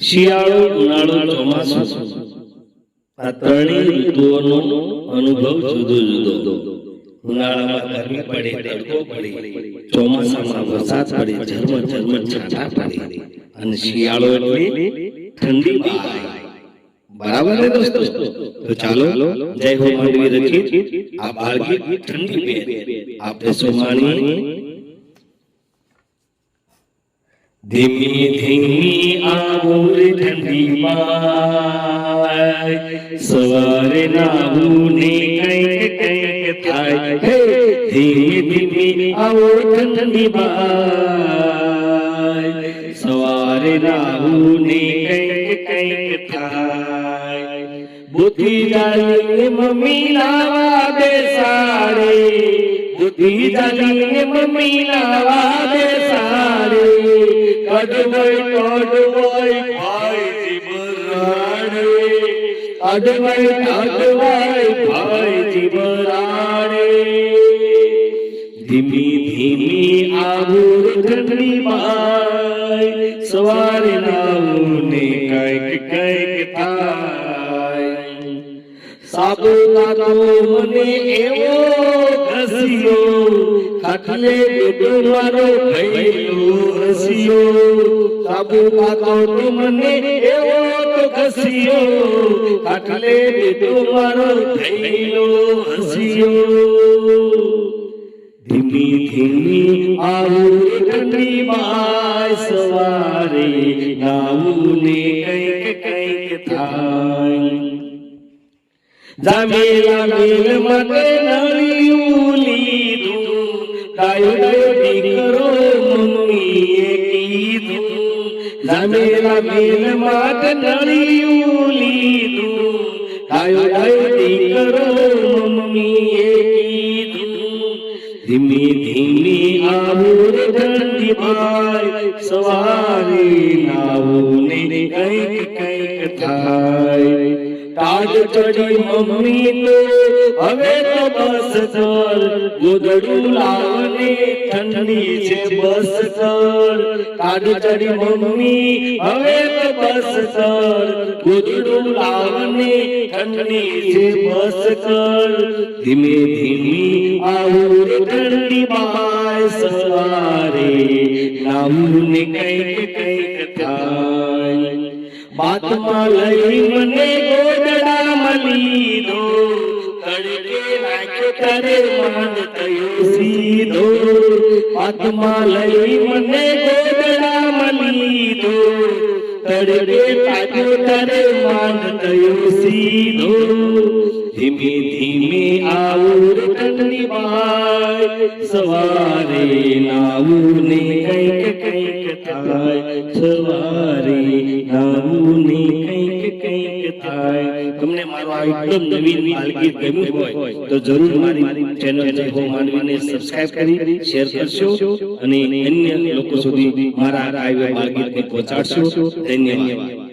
શિયાળો ઉનાળો ચોમાસું. આ ત્રણેય ઋતુઓનો અનુભવ જુદો જુદો. ઉનાળામાં ગરમી પડે તડકો પડે ચોમાસામાં વરસાદ પડે ઝરમર ઝરમર છાંટા પડે. અને શિયાળો એટલે ઠંડી બરાબર ને દોસ્તો? તો ચાલો જય હો માંડવી રચિત. આ બાળગીત ઠંડી બે આપણે સૌ માણીએ ધીમી ધીમી આવું રે ઠંડી બાય સવારે નાવું ને કંઈક કંઈક થાય હે ધીમી ધીમી આવો ઠંડી બાય સવારે નાવું ને કંઈક કંઈક થાય બુદ્ધિ જાલીને મમ્મી લાવા બેસાડે બુદ્ધિ જાલીને મમ્મી લાવા કડવઈ કડવઈ ભાઈજી બરાડે. કડવઈ કડવઈ ભાઈજી બરાડે. ધીમી ધીમી આવું ઠંડી બાય સવારે નાવું ને કંઈક કંઈક થાય. સાબુ લાગો મને એવો ઘસ્યો ખાટલે ડૂડો મારો ભઈલો હસ્યો સાબુ કાકો તો મને એવો તો ઘસ્યો ખાટલે ડૂડો મારો ભઈલો હસ્યો ધીમી ધીમી આવું ઠંડી બાય સવારે નાવું ને કંઈક કંઈક થાય જામેલા મેલ માટે નળિયું લીધું કાયો કાયો દીકરો મમ્મીએ કીધું જામેલા મેલ માટે નળિયું લીધું કાયો કાયો દીકરો મમ્મીએ કીધું ધીમી ધીમી આવું રે ઠંડી બાય સવારે નાવું ને કઈક કઈક થાય તાજ ચડી મમ્મી તો હવે તો બસ કર ગોદડું લાવને ઠંડી છે બસ કર તાજ ચડી મમ્મી, હવે તો બસ કર ગોદડું લાવને ઠંડી છે બસ કર ધીમે ધીમી સવારે. કંઈક કંઈક થાય. બાતમાં લઈ મને ગોદડામાં લીધો તડકે નાખ્યો તારે મન થયો સીધો. બાતમાં લઈ મને ગોદડામાં લીધો તડકે નાખ્યો ત્યારે માન થયો સીધો. ધીમે ધીમે આવું રે ઠંડી બાય સવારે નાવું ને કંઈક કંઈક થાય. સવારે નાવું ને કંઈક કંઈક થાય. તમને મારો આ એકદમ નવીન માલગીર ગમ્યું હોય, તો જરૂર મારી ચેનલ જય હો માંડવીને સબસ્ક્રાઇબ કરી શેર કરશો અને અન્ય લોકો સુધી મારા આ બાલગીતને પહોંચાડશો. ધન્યવાદ.